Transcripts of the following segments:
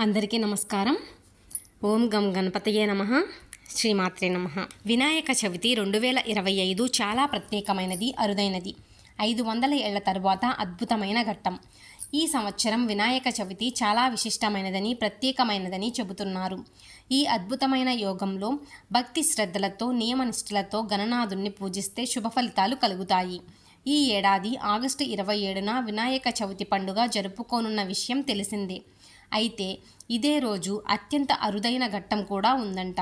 అందరికీ నమస్కారం. ఓం గం గణపతయే నమ. శ్రీమాత్రే నమ. వినాయక చవితి రెండు వేల ఇరవై ఐదు చాలా ప్రత్యేకమైనది అరుదైనది. ఐదు వందల ఏళ్ళ తరువాత అద్భుతమైన ఘట్టం. ఈ సంవత్సరం వినాయక చవితి చాలా విశిష్టమైనదని ప్రత్యేకమైనదని చెబుతున్నారు. ఈ అద్భుతమైన యోగంలో భక్తి శ్రద్ధలతో నియమనిష్ఠులతో గణనాథుణ్ణి పూజిస్తే శుభ ఫలితాలు కలుగుతాయి. ఈ ఏడాది ఆగస్టు ఇరవై ఏడున వినాయక చవితి పండుగ జరుపుకోనున్న విషయం తెలిసిందే. అయితే ఇదే రోజు అత్యంత అరుదైన ఘట్టం కూడా ఉందంట.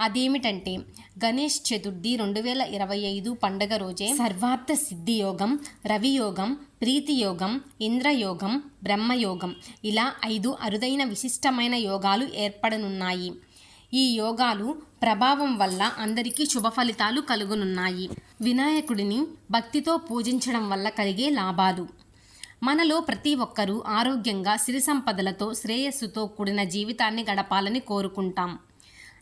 అదేమిటంటే గణేష్ చతుర్థి రెండు వేల ఇరవై ఐదు పండగ రోజే సర్వార్థ సిద్ధి యోగం రవియోగం ప్రీతి యోగం ఇంద్రయోగం బ్రహ్మయోగం ఇలా ఐదు అరుదైన విశిష్టమైన యోగాలు ఏర్పడనున్నాయి. ఈ యోగాలు ప్రభావం వల్ల అందరికీ శుభ ఫలితాలు కలుగునున్నాయి. వినాయకుడిని భక్తితో పూజించడం వల్ల కలిగే లాభాలు. మనలో ప్రతి ఒక్కరూ ఆరోగ్యంగా సిరి సంపదలతో శ్రేయస్సుతో కూడిన జీవితాన్ని గడపాలని కోరుకుంటాం.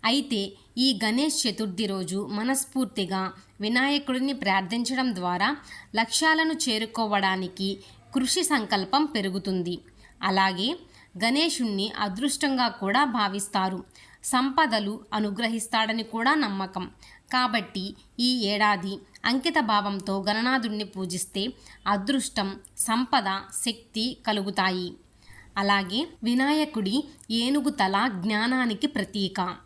అయితే ఈ గణేష్ చతుర్థి రోజు మనస్ఫూర్తిగా వినాయకుడిని ప్రార్థించడం ద్వారా లక్ష్యాలను చేరుకోవడానికి కృషి సంకల్పం పెరుగుతుంది. అలాగే గణేషుణ్ణి అదృష్టంగా కూడా భావిస్తారు. సంపదలు అనుగ్రహిస్తాడని కూడా నమ్మకం. కాబట్టి ఈ ఏడాది అంకిత భావంతో గణనాథుణ్ణి పూజిస్తే అదృష్టం సంపద శక్తి కలుగుతాయి. అలాగే వినాయకుడి ఏనుగు తల జ్ఞానానికి ప్రతీక.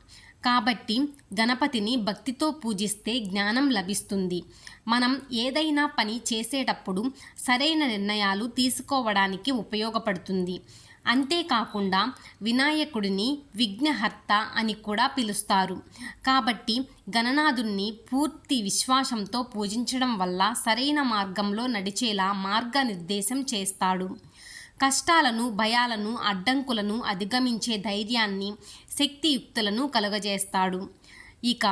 కాబట్టి గణపతిని భక్తితో పూజిస్తే జ్ఞానం లభిస్తుంది. మనం ఏదైనా పని చేసేటప్పుడు సరైన నిర్ణయాలు తీసుకోవడానికి ఉపయోగపడుతుంది. అంతేకాకుండా వినాయకుడిని విఘ్నహర్త అని కూడా పిలుస్తారు. కాబట్టి గణనాథుణ్ణి పూర్తి విశ్వాసంతో పూజించడం వల్ల సరైన మార్గంలో నడిచేలా మార్గనిర్దేశం చేస్తాడు. కష్టాలను భయాలను అడ్డంకులను అధిగమించే ధైర్యాన్ని శక్తియుక్తులను కలుగజేస్తాడు. ఇక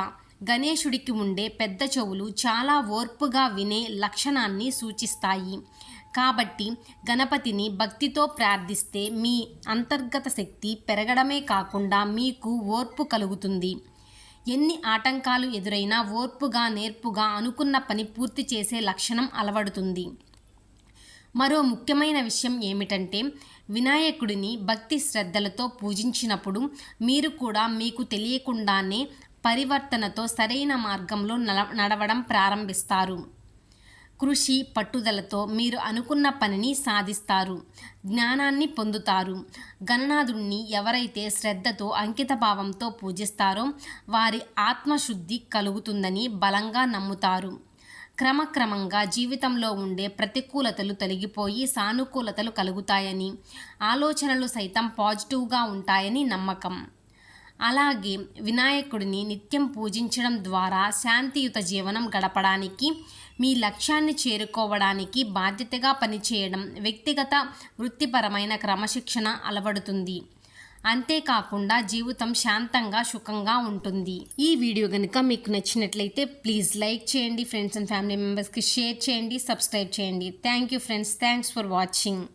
గణేశుడికి ఉండే పెద్ద చెవులు చాలా ఓర్పుగా వినే లక్షణాన్ని సూచిస్తాయి. కాబట్టి గణపతిని భక్తితో ప్రార్థిస్తే మీ అంతర్గత శక్తి పెరగడమే కాకుండా మీకు ఓర్పు కలుగుతుంది. ఎన్ని ఆటంకాలు ఎదురైనా ఓర్పుగా నేర్పుగా అనుకున్న పని పూర్తి చేసే లక్షణం అలవడుతుంది. మరో ముఖ్యమైన విషయం ఏమిటంటే వినాయకుడిని భక్తి శ్రద్ధలతో పూజించినప్పుడు మీరు కూడా మీకు తెలియకుండానే పరివర్తనతో సరైన మార్గంలో నడవడం ప్రారంభిస్తారు. కృషి పట్టుదలతో మీరు అనుకున్న పనిని సాధిస్తారు జ్ఞానాన్ని పొందుతారు. గణనాథుణ్ణి ఎవరైతే శ్రద్ధతో అంకితభావంతో పూజిస్తారో వారి ఆత్మశుద్ధి కలుగుతుందని బలంగా నమ్ముతారు. క్రమక్రమంగా జీవితంలో ఉండే ప్రతికూలతలు తొలగిపోయి సానుకూలతలు కలుగుతాయని ఆలోచనలు సైతం పాజిటివ్గా ఉంటాయని నమ్మకం. అలాగే వినాయకుడిని నిత్యం పూజించడం ద్వారా శాంతియుత జీవనం గడపడానికి మీ లక్ష్యాన్ని చేరుకోవడానికి బాధ్యతగా పనిచేయడం వ్యక్తిగత వృత్తిపరమైన క్రమశిక్షణ అలవడుతుంది. అంతేకాకుండా జీవితం శాంతంగా సుఖంగా ఉంటుంది. ఈ వీడియో కనుక మీకు నచ్చినట్లయితే ప్లీజ్ లైక్ చేయండి ఫ్రెండ్స్ అండ్ ఫ్యామిలీ మెంబర్స్కి షేర్ చేయండి సబ్స్క్రైబ్ చేయండి. Thank you friends. Thanks for watching.